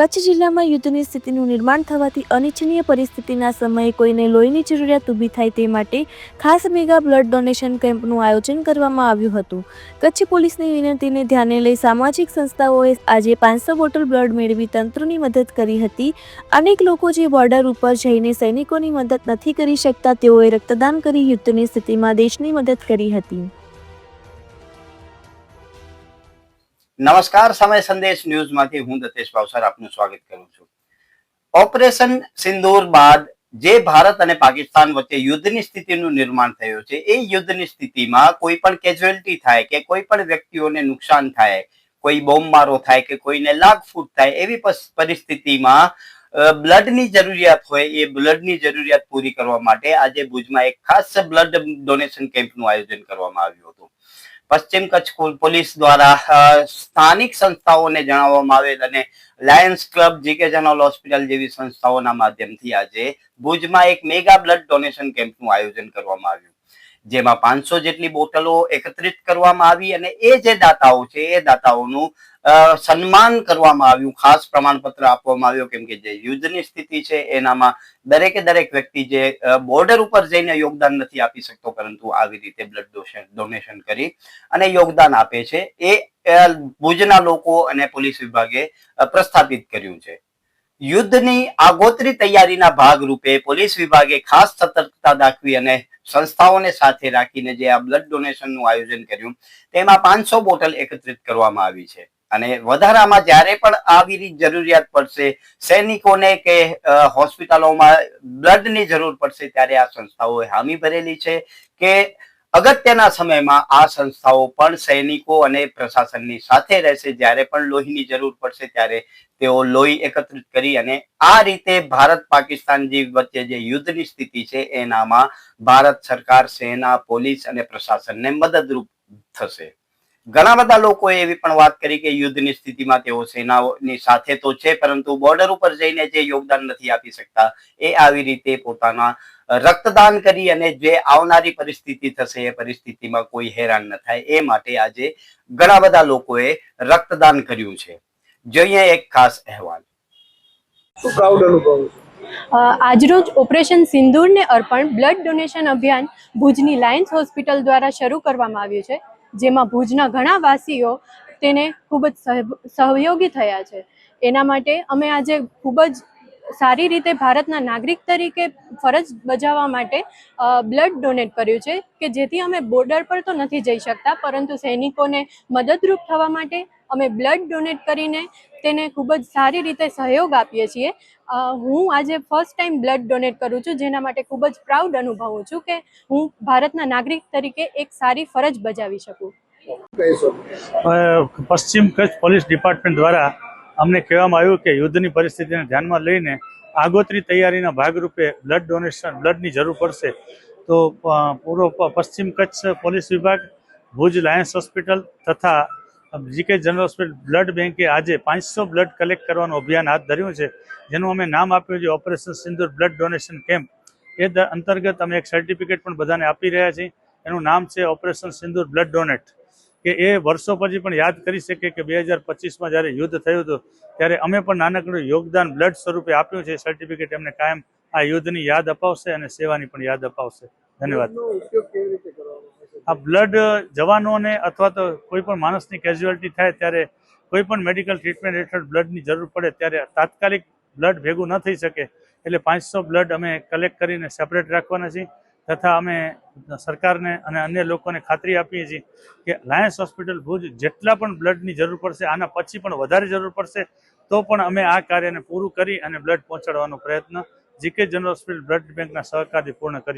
કચ્છ જિલ્લામાં યુદ્ધની સ્થિતિનું નિર્માણ થવાથી અનિચ્છનીય પરિસ્થિતિના સમયે કોઈને લોહીની જરૂરિયાત ઊભી થાય તે માટે ખાસ મેગા બ્લડ ડોનેશન કેમ્પનું આયોજન કરવામાં આવ્યું હતું. કચ્છ પોલીસની વિનંતીને ધ્યાને લઈ સામાજિક સંસ્થાઓએ આજે પાંચસો બોટલ બ્લડ મેળવી તંત્રની મદદ કરી હતી. અનેક લોકો જે બોર્ડર ઉપર જઈને સૈનિકોની મદદ નથી કરી શકતા તેઓએ રક્તદાન કરી યુદ્ધની સ્થિતિમાં દેશની મદદ કરી હતી. નમસ્કાર, સમય સંદેશ ન્યૂઝમાંથી હું દતેશ ભાવસર આપનું સ્વાગત કરું છું. ઓપરેશન સિંદૂર બાદ જે ભારત અને પાકિસ્તાન વચ્ચે યુદ્ધની સ્થિતિનું નિર્માણ થયું છે, એ યુદ્ધની સ્થિતિમાં કોઈ પણ કેઝ્યુઅલિટી થાય કે કોઈ પણ વ્યક્તિઓને નુકસાન થાય, કોઈ બોમ્બમારો થાય કે કોઈને લાગફૂટ થાય, એવી પરિસ્થિતિમાં બ્લડની જરૂરિયાત હોય, એ બ્લડની જરૂરિયાત પૂરી કરવા માટે આજે ભુજમાં એક ખાસ બ્લડ ડોનેશન કેમ્પનું આયોજન કરવામાં આવ્યું હતું. પશ્ચિમ કચ્છ પોલ- પોલીસ દ્વારા સ્થાનિક સંસ્થાઓને જણાવવામાં આવેલ અને lions club, GK general hospital જેવી સંસ્થાઓના માધ્યમથી આજે ભુજમાં એક મેગા બ્લડ ડોનેશન કેમ્પનું આયોજન કરવામાં આવ્યું. જેમાં પાંચસો જેટલી બોટલો એકત્રિત કરવામાં આવી અને એ જે દાતાઓ છે, એ દાતાઓનું સન્માન કરવામાં આવ્યું. ખાસ પ્રમાણપત્ર આપવામાં આવ્યું, કેમ કે જે યુદ્ધની સ્થિતિ છે, એનામાં દરેકે દરેક વ્યક્તિ જે બોર્ડર ઉપર જઈને યોગદાન નથી આપી શકતો, પરંતુ આવી રીતે બ્લડ ડોનેશન કરી અને યોગદાન આપે છે. એ ભુજના લોકો અને પોલીસ વિભાગે પ્રસ્થાપિત કર્યું છે. યુદ્ધની આગોતરી તૈયારીના ભાગરૂપે પોલીસ વિભાગે ખાસ સતર્કતા દાખવી અને સંસ્થાઓને સાથે રાખીને જે આ બ્લડ ડોનેશનનું આયોજન કર્યું, તેમાં પાંચસો બોટલ એકત્રિત કરવામાં આવી છે. અને વધારામાં જ્યારે પણ આવી જરૂરિયાત પડશે, સૈનિકોને કે હોસ્પિટલોમાં બ્લડની જરૂર પડશે, ત્યારે આ સંસ્થાઓએ હામી ભરેલી છે કે અગત્યના સમયમાં આ સંસ્થાઓ પણ સૈનિકો અને પ્રશાસનની સાથે રહેશે. જ્યારે પણ લોહીની જરૂર પડશે ત્યારે તેઓ લોહી એકત્રિત કરી અને આ રીતે ભારત પાકિસ્તાન જે વચ્ચે જે યુદ્ધની સ્થિતિ છે એનામાં ભારત સરકાર, સેના, પોલીસ અને પ્રશાસનને મદદરૂપ થશે. ઘણા બધા લોકોએ એવી પણ વાત કરી કે યુદ્ધની સ્થિતિમાં તેઓ સેનાઓની સાથે તો છે પરંતુ બોર્ડર ઉપર જઈને જે યોગદાન નથી આપી શકતા એ આવી રીતે પોતાના રક્તદાન કરી અને જે આવનારી પરિસ્થિતિ થશે એ પરિસ્થિતિમાં કોઈ હેરાન ન થાય. એ માટે આજે ઘણા બધા લોકોએ રક્તદાન કર્યું છે. જોઈએ એક ખાસ અહેવાલ. શું પ્રાઉડ અનુભવું છું? આજરોજ ઓપરેશન સિંદૂરને અર્પણ બ્લડ ડોનેશન અભિયાન ભુજની લાયન્સ હોસ્પિટલ દ્વારા શરૂ કરવામાં આવ્યું છે. જેમાં ભુજના ઘણા વાસીઓ તેને ખૂબ જ સહયોગી થયા છે. એના માટે અમે આજે ખૂબ જ સારી રીતે ભારતના નાગરિક તરીકે ફરજ બજાવવા માટે બ્લડ ડોનેટ કર્યું છે કે જેથી અમે બોર્ડર પર તો નથી જઈ શકતા, પરંતુ સૈનિકોને મદદરૂપ થવા માટે અમે બ્લડ ડોનેટ કરીને તેને ખૂબ જ સારી રીતે સહયોગ આપીએ છીએ. હું આજે ફર્સ્ટ ટાઈમ બ્લડ ડોનેટ કરું છું, જેના માટે ખૂબ જ પ્રાઉડ અનુભવું છું કે હું ભારતના નાગરિક તરીકે એક સારી ફરજ બજાવી શકું. પશ્ચિમ કચ્છ પોલીસ ડિપાર્ટમેન્ટ દ્વારા અમને કહેવામાં આવ્યું કે યુદ્ધની પરિસ્થિતિને ધ્યાનમાં લઈને આગોતરી તૈયારીના ભાગરૂપે બ્લડ ડોનેશન, બ્લડની જરૂર પડશે. તો પૂરો પશ્ચિમ કચ્છ પોલીસ વિભાગ, ભુજ લાયન્સ હોસ્પિટલ તથા જીકે જનરલ હોસ્પિટલ બ્લડ બેંકે આજે પાંચસો બ્લડ કલેક્ટ કરવાનું અભિયાન હાથ ધર્યું છે, જેનું અમે નામ આપ્યું છે operation Sindoor blood donation camp એ અંતર્ગત અમે એક સર્ટિફિકેટ પણ બધાને આપી રહ્યા છીએ. એનું નામ છે ઓપરેશન સિંદુર બ્લડ ડોનેટ કે એ વર્ષો પછી પણ યાદ કરી શકે કે બે હજાર પચીસમાં જ્યારે યુદ્ધ થયું હતું, ત્યારે અમે પણ નાનકડું યોગદાન બ્લડ સ્વરૂપે આપ્યું છે. સર્ટિફિકેટ એમને કાયમ આ યુદ્ધની યાદ અપાવશે અને સેવાની પણ યાદ અપાવશે. ધન્યવાદ. આ બ્લડ જવાનોને અથવા તો કોઈ પણ માણસની કેઝ્યુઅલિટી થાય ત્યારે કોઈ પણ મેડિકલ ટ્રીટમેન્ટ હેઠળ બ્લડની જરૂર પડે ત્યારે તાત્કાલિક બ્લડ ભેગું ન થઈ શકે. એટલે પાંચસો બ્લડ અમે કલેક્ટ કરીને સેપરેટ રાખવાના છીએ તથા અમે સરકારને અને અન્ય લોકોને ખાતરી આપીએ છીએ કે લાયન્સ હોસ્પિટલ ભુજ જેટલા પણ બ્લડની જરૂર પડશે, આના પછી પણ વધારે જરૂર પડશે, તો પણ અમે આ કાર્યને પૂરું કરી અને બ્લડ પહોંચાડવાનો પ્રયત્ન જીકે જનરલ હોસ્પિટલ બ્લડ બેંકના સહકારથી પૂર્ણ કરી